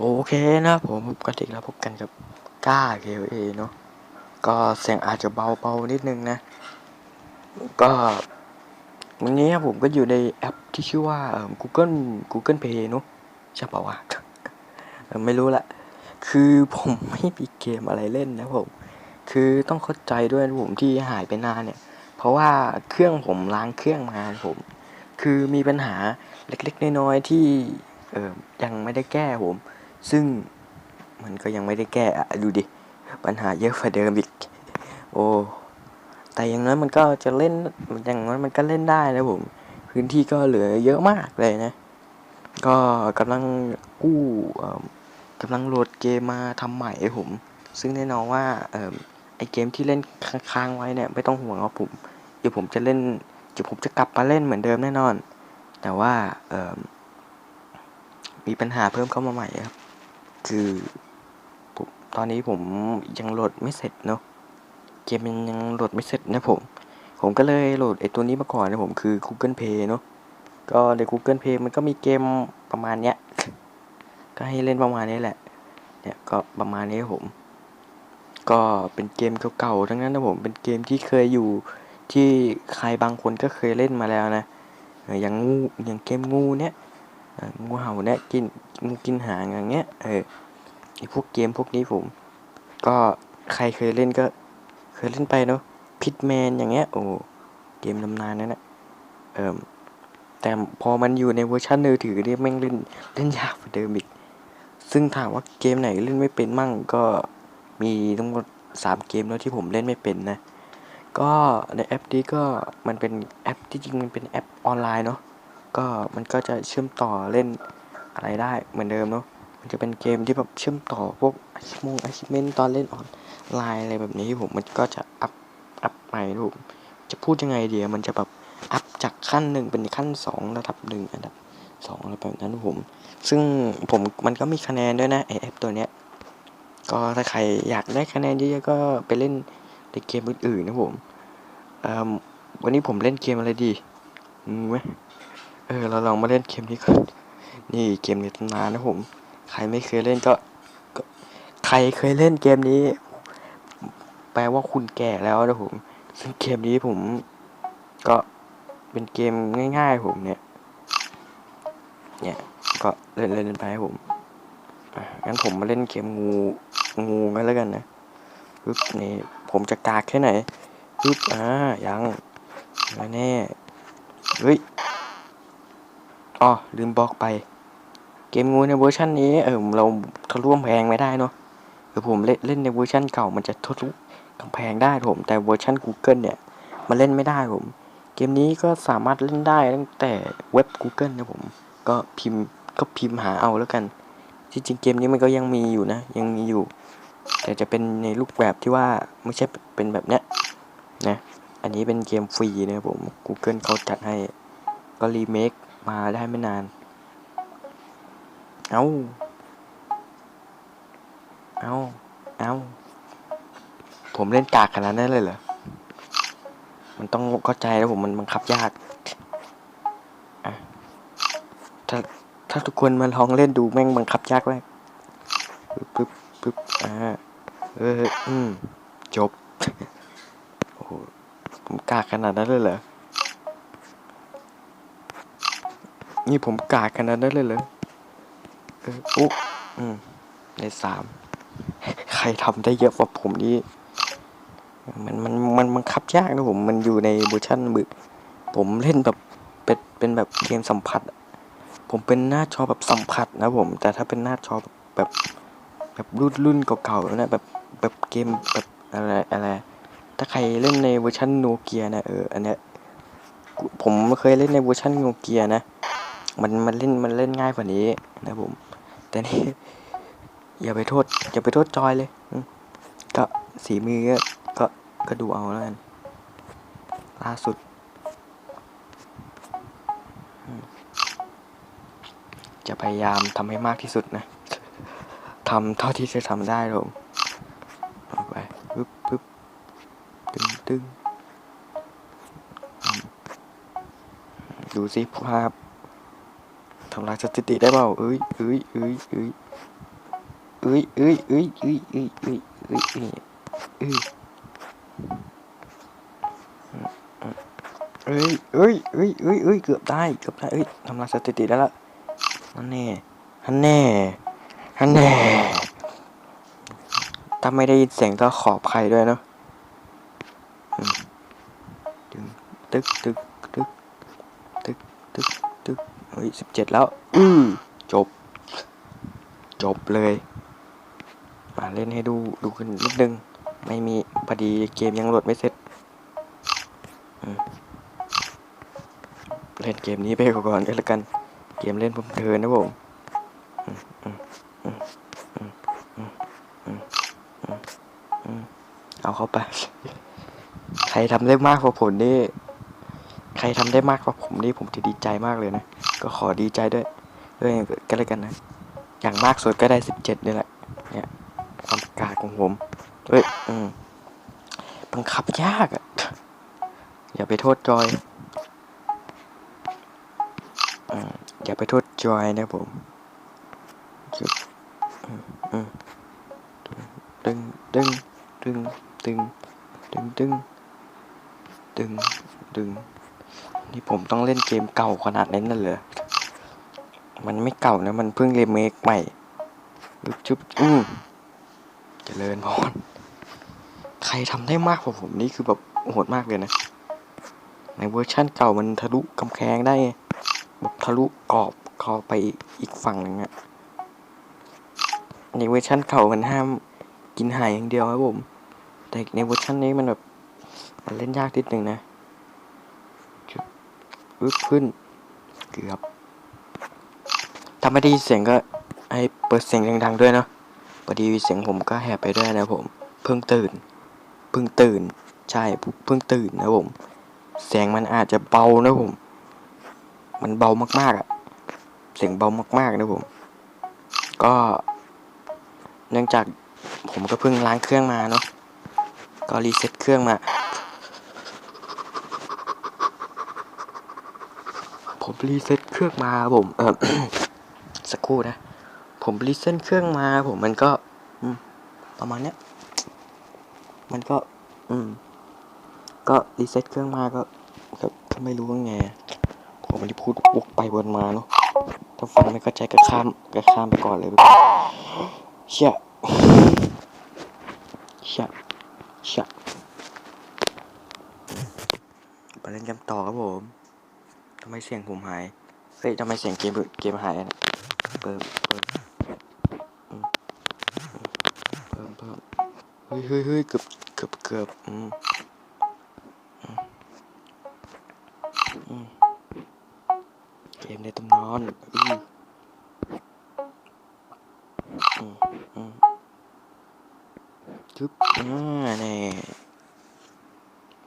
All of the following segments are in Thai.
โอเคนะผมปกติแล้วพบกันกับก้าเคเอเนาะก็เสียงอาจจะเบาๆนิดนึงนะ ก็วันนี้ผมก็อยู่ในแอปที่ชื่อว่า Google Google Play เนาะใช่ป่าวะไม่รู้ละคือผมไม่มีเกมอะไรเล่นนะผม คือต้องเข้าใจด้วยผมที่หายไปนานเนี่ย เพราะว่าเครื่องผมล้างเครื่องมาผม คือมีปัญหาเล็กๆน้อยๆที่เออยังไม่ได้แก้ผม ซึ่งมันก็ยังไม่ได้แก้อะดูดิ ปัญหาเยอะกว่าเดิมอีก โอ้ แต่อย่างน้อยมันก็จะเล่น อย่างน้อยมันก็เล่นได้นะผม พื้นที่ก็เหลือเยอะมากเลยนะ ก็กำลังกู้กำลังโหลดเกมมาทำใหม่ให้ผม ซึ่งแน่นอนว่าออไอเกมที่เล่นค้างๆไว้เนี่ยไม่ต้องห่วงครับผม เดี๋ยวผมจะเล่นเดี๋ยวผมจะกลับมาเล่นเหมือนเดิมแน่นอน แต่ว่าเออมีปัญหาเพิ่มเข้ามาใหม่ครับ คือผมตอนนี้ผมยังโหลดไม่เสร็จเนาะเกมมันยังโหลดไม่เสร็จนะผม ผมก็เลยโหลดไอตัวนี้มาก่อนนะผมคือ Google Play เนาะก็ใน Google Play มันก็มีเกมประมาณเนี้ยก็ให้เล่นประมาณนี้แหละเนี่ยก็ประมาณนี้ผม ก็เป็นเกมเก่าๆทั้งนั้นนะผมเป็นเกมที่เคยอยู่ที่ใครบางคนก็เคยเล่นมาแล้วนะอย่างงูอย่างเกมงูเนี่ย งูเห่าเนี่ยกินงูกินหางอย่างเงี้ยเออไอพวกเกมพวกนี้ผม ก็ใครเคยเล่นก็ เคยเล่นไปเนาะพิทแมนอย่างเงี้ยโอ้เกมตำนานนั่นแหละเออแต่พอมันอยู่ในเวอร์ชันมือถือเนี่ยแม่งเล่นเล่นยากกว่าเดิมอีกซึ่งถามว่าเกมไหนเล่นไม่เป็นมั่งก็มีทั้งหมดสามเกมแล้วที่ผมเล่นไม่เป็นนะ ก็ในแอปนี้ก็มันเป็นแอปที่จริงมันเป็นแอปออนไลน์เนาะ ก็มันก็จะเชื่อมต่อเล่นอะไรได้เหมือนเดิมเนาะมันจะเป็นเกมที่แบบเชื่อมต่อพวกอาชิมงอาชิเมนตอนเล่นออนไลน์อะไรแบบนี้ผมมันก็จะอัพอัพไปรูปจะพูดยังไงเดียมันจะแบบอัพจากขั้นหนึ่งเป็นขั้นสองระดับหนึ่งอันดับสองอะไรแบบนั้นผม ซึ่งผมมันก็มีคะแนนด้วยนะไอแอปตัวเนี้ยก็ถ้าใครอยากได้คะแนนเยอะๆก็ไปเล่นในเกมอื่นๆนะผมวันนี้ผมเล่นเกมอะไรดีอืมไหม เออ เราลองมาเล่นเกมนี้ก่อนนี่เกมในตำนานนะผม ใครไม่เคยเล่นก็ก็ ใครเคยเล่นเกมนี้ แปลว่าคุณแก่แล้วนะผม ซึ่งเกมนี้ผม ก็เป็นเกมง่าย ๆ ผมเนี่ย เนี่ย ก็เล่นเล่นไปให้ผมอะงั้นผมมาเล่นเกมงู งูกันแล้วกันนะปึ๊บนี่ผมจะกากแค่ไหนปึ๊บอ่ายังไม่แน่ เฮ้ย อ๋อลืมบอกไป เกมงูในเวอร์ชันนี้เออเราทะลุกำแพงไม่ได้เนาะคือผมเล่นเล่นในเวอร์ชันเก่ามันจะทะลุกำแพงได้ผม แต่เวอร์ชัน Google เนี่ยมันเล่นไม่ได้ผม เกมนี้ก็สามารถเล่นได้ตั้งแต่เว็บ Google นะผม ก็พิมพ์ก็พิมพ์หาเอาแล้วกันที่จริงเกมนี้มันก็ยังมีอยู่นะ ยังมีอยู่ แต่จะเป็นในรูปแบบที่ว่าไม่ใช่เป็นแบบเนี้ยนะ อันนี้เป็นเกมฟรีนะผม Google เขาจัดให้ก็รีเมค มาได้ไม่นาน เอาเอาเอาผมเล่นกากขนาดนั้นเลยเหรอ มันต้องเข้าใจนะผมมันบังคับยากอะถ้าถ้าทุกคนมาลองเล่นดูแม่งบังคับยากแรกปึ๊บปึ๊บปึ๊บอ่า เออ อืม จบ โอ้ผมกากขนาดนั้นเลยเหรอ นี่ผมกากขนาดนั้นเลยเหรอเอออุ๊อืมในสามใครทำได้เยอะกว่าผมนี่มันมันมันบังคับยากนะผม มันอยู่ในเวอร์ชันมือผมเล่นแบบเป็นเป็นแบบเกมสัมผัส ผมเป็นหน้าจอแบบสัมผัสนะผม แต่ถ้าเป็นหน้าจอแบบแบบแบบรุ่นรุ่นเก่าๆนะแบบแบบเกมแบบอะไรอะไร ถ้าใครเล่นในเวอร์ชันโนเกียนะเอออันเนี้ยผมเคยเล่นในเวอร์ชันโนเกียนะ มันมันเล่นมันเล่นง่ายกว่านี้นะผม แต่นี่อย่าไปโทษ อย่าไปโทษจอยเลยก็สีมือก็ก็ดูเอาแล้วกันล่าสุดจะพยายามทำให้มากที่สุดนะทำเท่าที่จะทำได้ผมไปปึ๊บปึ๊บตึงตึงดูสิภาพำลายสถิติได้เปล่าเอ้ยเอ้ยเอ้ยเอ้ยเอ้ยเอ้ยเอ้ยเอ้ยเอ้ยเอ้ยเอ้ยเอ้ยเอ้ยเอ้ยเอ้ยเอ้ยเอ้ยเอ้ยเกือบได้เกือบได้เอ้ยทำลายสถิติได้ละฮันแน่ฮันแน่ฮันแน่ถ้าไม่ได้ยินเสียงก็ขอบใครด้วยเนาะตึกตึกตึกตึกตึกตึก ฮ้ยสิบเจ็ดแล้วจบ จบเลย มาเล่นให้ดูดูขึ้นนิดนึง ไม่มีพอดีเกมยังโหลดไม่เสร็จเล่นเกมนี้ไปก่อนก็แล้วกัน เกมเล่นผมเทินนะผมเอาเข้าไป ใครทำได้มากกว่าผมนี่ ใครทำได้มากกว่าผมนี่ผมจะดีใจมากเลยนะ ก็ขอดีใจด้วยด้วยกันเลยกันนะ อย่างมากสุดก็ได้สิบเจ็ดนี่แหละ เนี่ยความกาของผมเฮ้ยอืมบังคับยากอะ่ะ อย่าไปโทษจอยอย่าไปโทษจอยนะผมจุดอืมอืมดึงดึงดึงดึงดึงดึง ดึง ดึง นี่ ผมต้องเล่นเกมเก่าขนาดนั้นน่ะเหรอ มันไม่เก่านะ มันเพิ่งรีเมคใหม่จุ๊บจุบอืมเจริญพรใครทำได้มากกว่าผมนี่คือแบบโหดมากเลยนะ ในเวอร์ชั่นเก่ามันทะลุกำแพงได้แบบทะลุกรอบเข้าไปอีกฝั่งหนึ่งอะในเวอร์ชั่นเก่ามันห้ามกินหายอย่างเดียวครับผม แต่ในเวอร์ชันนี้มันแบบมันเล่นยากนิดนึงนะ อึ๊บขึ้นเกือบถ้าไม่ได้ยินเสียงก็ให้เปิดเสียงดังๆด้วยเนาะพอดีเสียงผมก็แหบไปด้วยนะผม เพิ่งตื่น เพิ่งตื่น ใช่ เพิ่งตื่นนะผม เสียงมันอาจจะเบานะผม มันเบามากๆอะ่ะ เสียงเบามากๆนะผม ก็ เนื่องจากผมก็เพิ่งล้างเครื่องมาเนาะ ก็รีเซ็ตเครื่องมา ผมรีเซ็ตเครื่องมาผมเออสักครู่นะ ผมรีเซ็ตเครื่องมา ผมมันก็ประมาณเนี้ยมันก็ อืม ก็รีเซ็ตเครื่องมาก็ก็ไม่รู้ว่าไงผมไม่ได้พูดวกไปวนมาเนาะถ้าฟังไม่เข้าใจก็ข้ามก็ข้ามไปก่อนเลยเชี่ยเชี่ยเชี่ยไปเล่นเกมต่อครับผมำไมเสียงผมหาย เฮ้ยทำไมเสียงเกมเกมหายอะเนี่ยเปิดเปิดเพิ่มเพิ่มเฮ้ยเฮ้ยเฮ้ยเกือบเกือบเกือบอืมเกมในตำนานอืออืมอืมจึ๊บอ่าแน่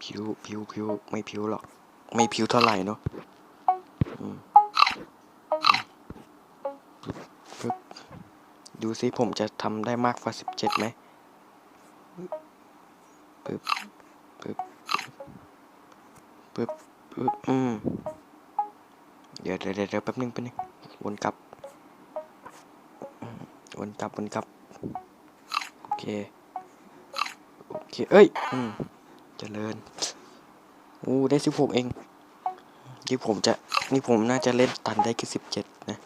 ผิวผิวผิวไม่ผิวหรอก ไม่ผิวเท่าไหร่เนาะ ดูซิผมจะทำได้มากกว่าสิบเจ็ดไหมปึ๊บปึ๊บปึ๊บปึ๊บอืมเดี๋ยวเดี๋ยวเดี๋ยวแป๊บนึงแป๊บนึงวนกลับ วนกลับ วนกลับ โอเค โอเค เอ้ย อืมเจริญ อู้ ได้สิบหกเอง ที่ผมจะนี่ผมน่าจะเล่นตันได้แค่สิบเจ็ดนะ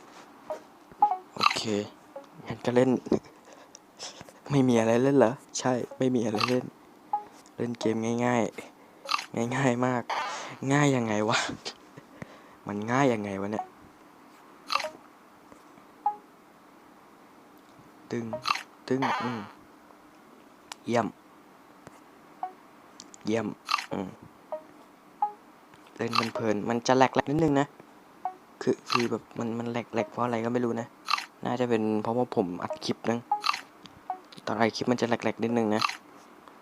โอเคงั้นก็เล่น ไม่มีอะไรเล่นเหรอ ใช่ไม่มีอะไรเล่น เล่นเกมง่าย ๆ ง่ายๆมาก ง่ายยังไงวะ มันง่ายยังไงวะเนี่ยตึงตึงอืมเยี่ยมเยี่ยมอืม เล่นมันเพลินมันจะแหลกๆนิดนึงนะ คือคือแบบมันมันแหลกๆเพราะอะไรก็ไม่รู้นะ น่าจะเป็นเพราะว่าผมอัดคลิปนึงตอนอัดคลิปมันจะแหลกๆนิดนึงนะ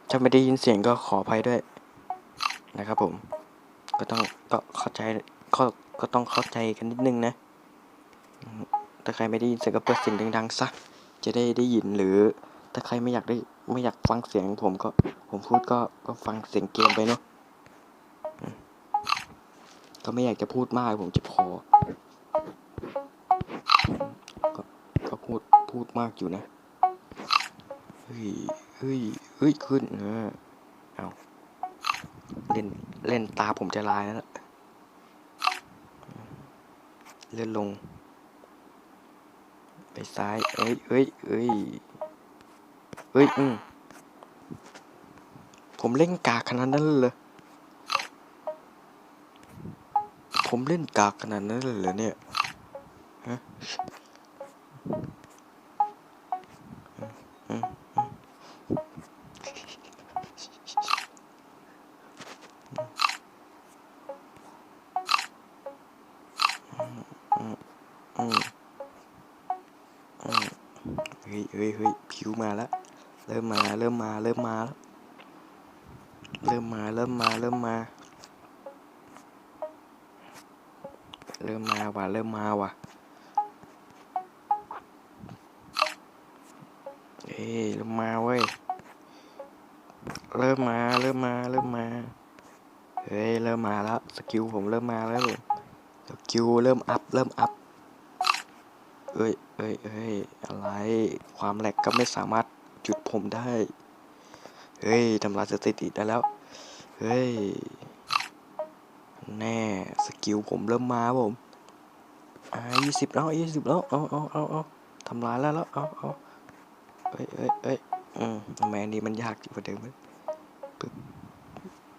ถ้าไม่ได้ยินเสียงก็ขออภัยด้วย นะครับผม ก็ต้องก็เข้าใจก็ก็ต้องเข้าใจกันนิดนึงนะ ถ้าใครไม่ได้ยินเสียงก็เปิดเสียงดังๆซะ จะได้ได้ยินหรือ ถ้าใครไม่อยากได้ไม่อยากฟังเสียงผมก็ผมพูดก็ก็ฟังเสียงเกมไปเนาะ ก็ไม่อยากจะพูดมากผมจ็บคอก็พูดพูดมากอยู่นะ เฮ้ย เฮ้ย เฮ้ย ขึ้นเออเอาเล่น เล่นตาผมจะลายแล้วเลื่อนลง ไปซ้าย เอ้ยเอ้ยเอ้ยเอ้ย อืมผมเล่นกากขนาดนั้นเลยเหรอ ผมเล่นกากขนาดนั้นเลยเหรอเนี่ยฮะเฮ้ยเฮ้ยเฮ้ยผิวมาแล้ว เริ่มมา เริ่มมา เริ่มมา เริ่มมา เริ่มมา เริ่มมา เริ่มมาว่ะ เริ่มมาว่ะ เอ้เริ่มมาเว้ย เริ่มมา เริ่มมา เริ่มมา เฮ้ย เริ่มมาแล้ว สกิลผมเริ่มมาแล้ว สกิลเริ่มอัพ เริ่มอัพ เอ้ยเอ้ยเอ้ยอะไร ความแหลกก็ไม่สามารถจุดผมได้ เฮ้ยทำลายสถิติได้แล้ว เฮ้ย แน่สกิลผมเริ่มมาผมอ่ายี่สิบแล้วยี่สิบแล้วเอาเอาเอาเอาทำลายแล้วแล้วเอาเอาเอ้ยเอ้ยเอ้ยอืมทำไมนนี้มันยากกว่าเดิมเลยปึ๊บ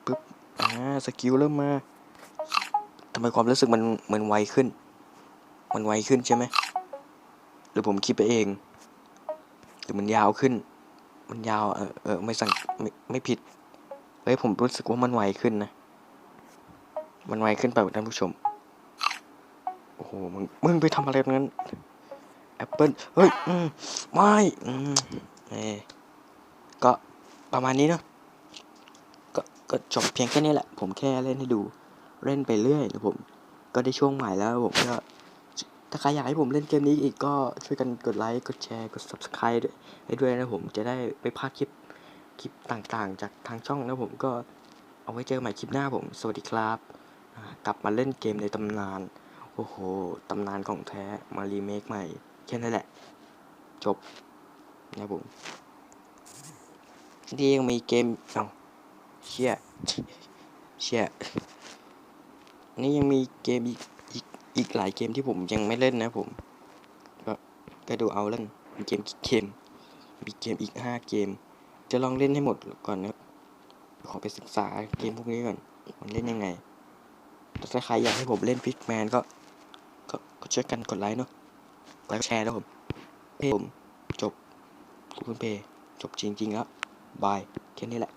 ปึ๊บอ่าสกิลเริ่มมาทำไมความรู้สึกมันมันไวขึ้น มันไวขึ้นใช่ไหมหรือผมคิดไปเอง หรือมันยาวขึ้น มันยาวเออเออไม่สั่งไม่ไม่ผิดเฮ้ยผมรู้สึกว่ามันไวขึ้นนะ มันไวขึ้นไปท่านผู้ชม โอ้โห มึง มึงไปทำอะไรตรงนั้นแอปเปิลเฮ้ยอืมไม่อืมเอก็ประมาณนี้เนาะก็ก็จบเพียงแค่นี้แหละ ผมแค่เล่นให้ดู เล่นไปเรื่อยแล้วผม ก็ได้ช่วงใหม่แล้วผมก็ถ้าใครอยากให้ผมเล่นเกมนี้อีกก็ช่วยกันกดไลค์ กดแชร์ กด subscribe ด้วยให้ด้วยนะผมจะได้ไม่พลาดคลิป คลิปต่างๆ จากทางช่องนะผมก็เอาไว้เจอใหม่คลิปหน้าผม สวัสดีครับ กลับมาเล่นเกมในตำนาน โอ้โห ตำนานของแท้มารีเมคใหม่ แค่นั้นแหละ จบนะผมที่ยังมีเกมเอาเชี่ยเชี่ยนี่ยังมีเกมอีกอีกอีกหลายเกมที่ผมยังไม่เล่นนะผม ก็ก็ดูเอาเล่นมีเกมกี่เกมมีเกมอีกห้าเกม จะลองเล่นให้หมดก่อนนะขอไปศึกษาเกมพวกนี้ก่อน มันเล่นยังไง ถ้าใครอยากให้ผมเล่นพิกแมนก็ก็ก็ช่วยกันกดไลค์เนาะไลค์แชร์แล้วผมเพผมจบคุณเพจบจริงๆแล้วบายแค่นี้แหละ